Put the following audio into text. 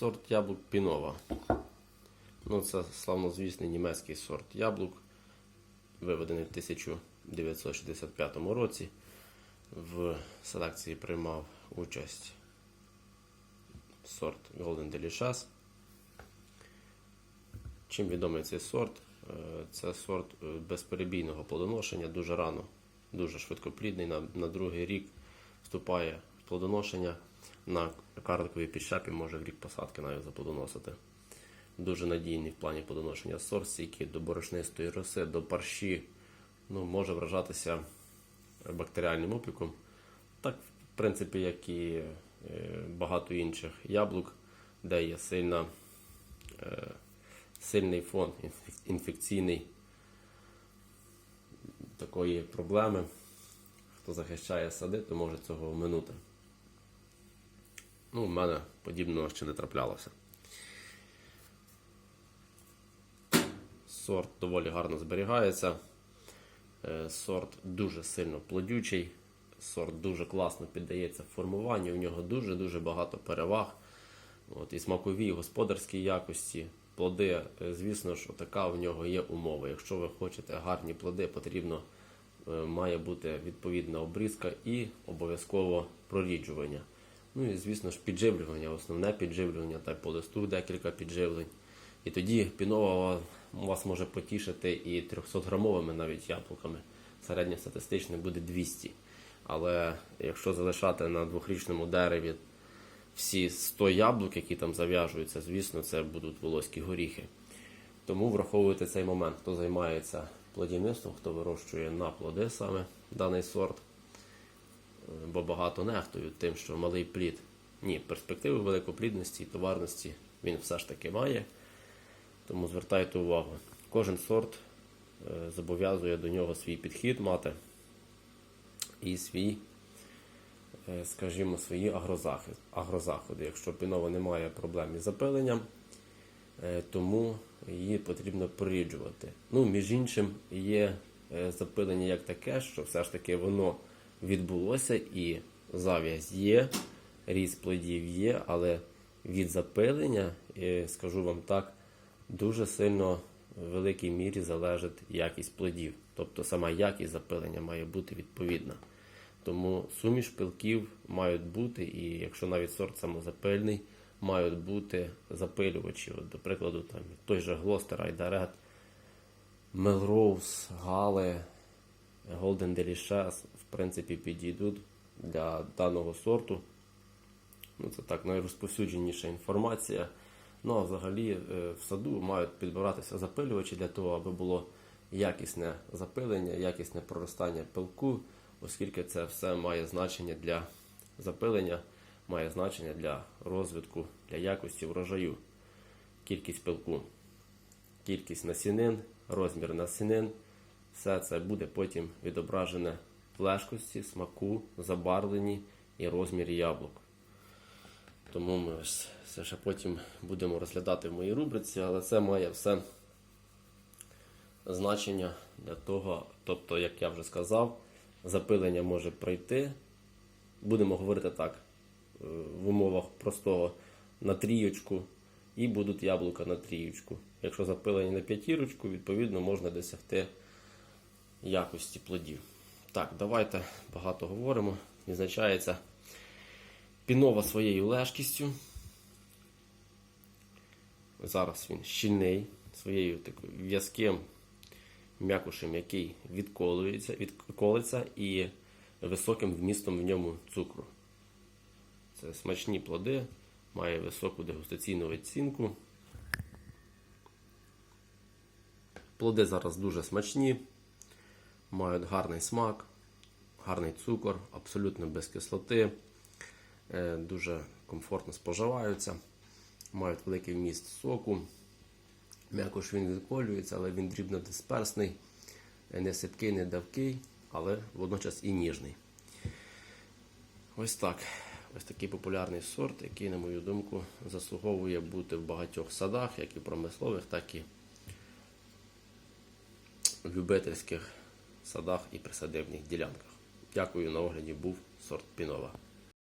Сорт яблук Пінова. Ну, це славнозвісний німецький сорт яблук, виведений в 1965 році. В селекції приймав участь сорт Golden Delicious. Чим відомий цей сорт? Е, Це сорт е, безперебійного плодоношення, дуже рано, дуже швидкоплідний. На, на другий рік вступає в плодоношення. На карликовій підщепі може в рік посадки навіть заплодоносити. Дуже надійний в плані плодоношення сорт, стійкий до борошнистої роси, до парші. Ну, може вражатися бактеріальним опіком. Так, в принципі, як і е, багато інших яблук, де є сильна, е, сильний фон інфекційний такої проблеми. Хто захищає сади, то може цього оминути. Ну, в мене подібного ще не траплялося. Сорт доволі гарно зберігається. Е, Сорт дуже сильно плодючий. Сорт дуже класно піддається формуванню. У нього дуже-дуже багато переваг. От, і смакові, і господарські якості. Плоди, е, звісно ж, така в нього є умова. Якщо ви хочете гарні плоди, потрібно е, має бути відповідна обрізка і обов'язково проріджування. Ну і звісно ж підживлювання, основне підживлювання, та по листу декілька підживлень. І тоді пінова вас може потішити і 300-грамовими навіть яблуками. Середньостатистично буде 200. Але якщо залишати на двохрічному дереві всі 100 яблук, які там зав'яжуються, звісно, це будуть волоські горіхи. Тому враховуйте цей момент, хто займається плодівництвом, хто вирощує на плоди саме даний сорт. Бо багато нехтують тим, що малий плід. Ні, перспективи великоплідності і товарності він все ж таки має. Тому звертайте увагу. Кожен сорт е, зобов'язує до нього свій підхід мати і свій, е, скажімо, свої агрозаходи. Якщо пінова не має проблем із запиленням, е, тому її потрібно проріджувати. Ну, між іншим, є запилення як таке, що все ж таки воно відбулося і зав'язь є, ріст плодів є, але від запилення, е, скажу вам так, дуже сильно в великій мірі залежить якість плодів. Тобто сама якість запилення має бути відповідна. Тому суміш пилків мають бути, і якщо навіть сорт самозапильний, мають бути запилювачі. От, до прикладу, там той же Глостер, Айдарет, Мелроуз, Гале, Golden Delicious, принципі, підійдуть для даного сорту. Ну, це так найрозповсюдженіша інформація. Ну а взагалі е, в саду мають підбиратися запилювачі для того, аби було якісне запилення, якісне проростання пилку, оскільки це все має значення для запилення, має значення для розвитку, для якості врожаю, кількість пилку, кількість насінин, розмір насінин. Все це буде потім відображене лежкості, смаку, забарвленні і розмірі яблук. Тому ми ось ще потім будемо розглядати в моїй рубриці, але це має все значення для того, тобто, як я вже сказав, запилення може пройти. Будемо говорити так, е, в умовах простого на трієчку, і будуть яблука на трієчку. Якщо запилення на п'ятірочку, відповідно можна досягти якості плодів. Так, давайте багато говоримо. Відзначається пінова своєю лежкістю. Зараз він щільний, своєю такою в'язким м'якушем, який відколюється, відколиться і високим вмістом в ньому цукру. Це смачні плоди, має високу дегустаційну оцінку. Плоди зараз дуже смачні, мають гарний смак, гарний цукор, абсолютно без кислоти, е, дуже комфортно споживаються, мають великий вміст соку. М'якош він відколюється, але він дрібнодисперсний, е, не сипкий, не давкий, але водночас і ніжний. Ось так. Ось такий популярний сорт, який, на мою думку, заслуговує бути в багатьох садах, як і промислових, так і любительських садах і присадибних ділянках. Дякую, на огляді був сорт Пінова.